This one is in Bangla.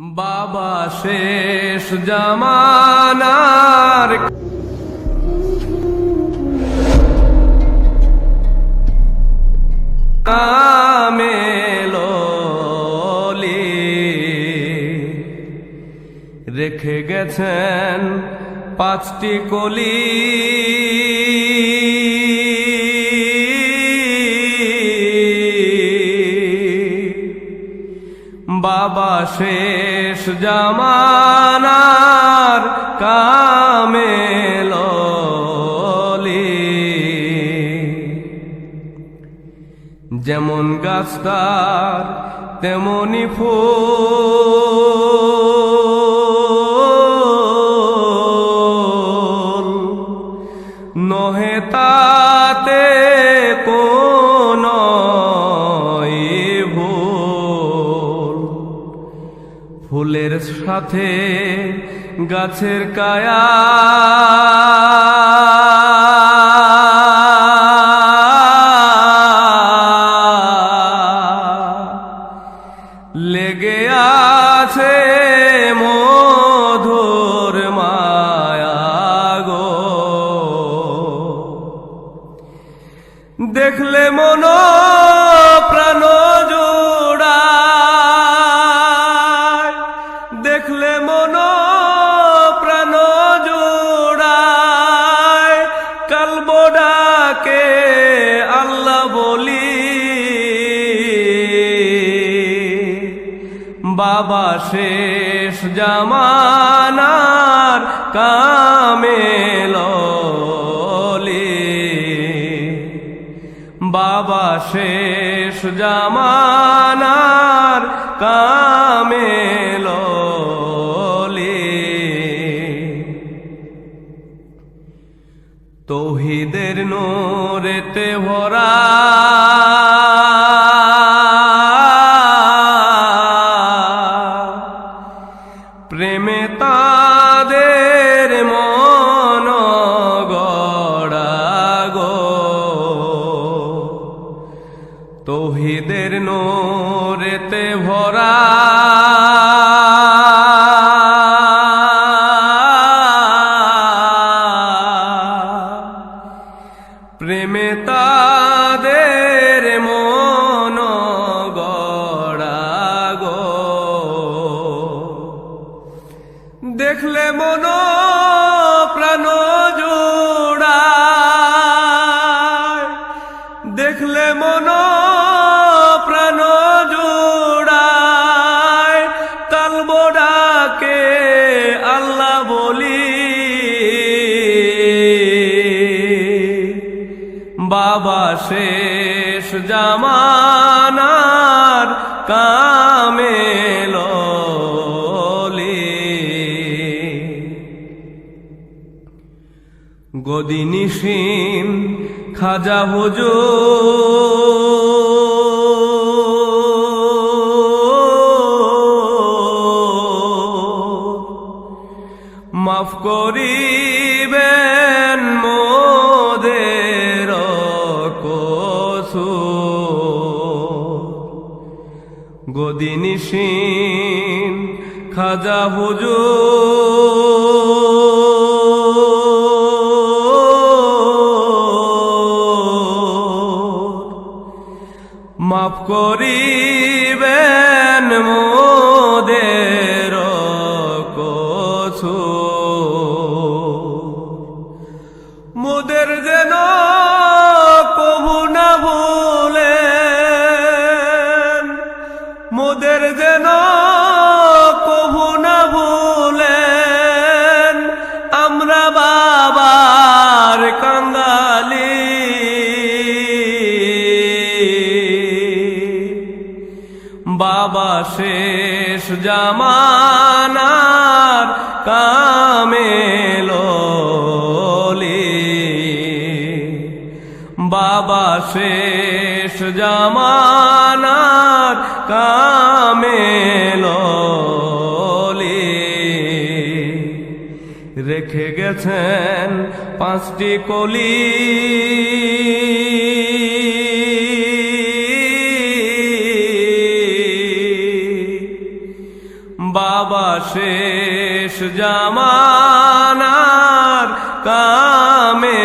বাবা শেষ জামানার কামেলি রেখে গেছেন পাঁচটি কলি। বাবা শেষ জামানার কামেল যেমন গাছটার তেমনি ফুল। ফুলের সাথে গাছের কায়া। লেগে আছে মধুর মায়া গো। দেখলে মন কালবোডাকে আল্লাহ বলি। বাবা শেষ জামানার কামেলি বাবা শেষ জামানার কামেলি তৌহিদের নোরেতে ভরা। প্রেমে তাদের মন গড়া গো। তৌহিদের নোরেতে ভরা। প্রেমে তাদের মন গো। দেখলে মন প্রাণ বাবা শেষ জামানার কামেল গদিনিসীন খাজা হুজুর গদিনিসীন খাজা হুজুর। মাফ করিবেন মোদের মোদের যেন কবু না ভুলেন। আমরা বাবার কাঙ্গালি বাবা শেষ জামানার কামেলি বাবা শেষ জামানার কামেলি রেখে গেছেন পাঁচটি কলি। বাবা শেষ জামানার কামে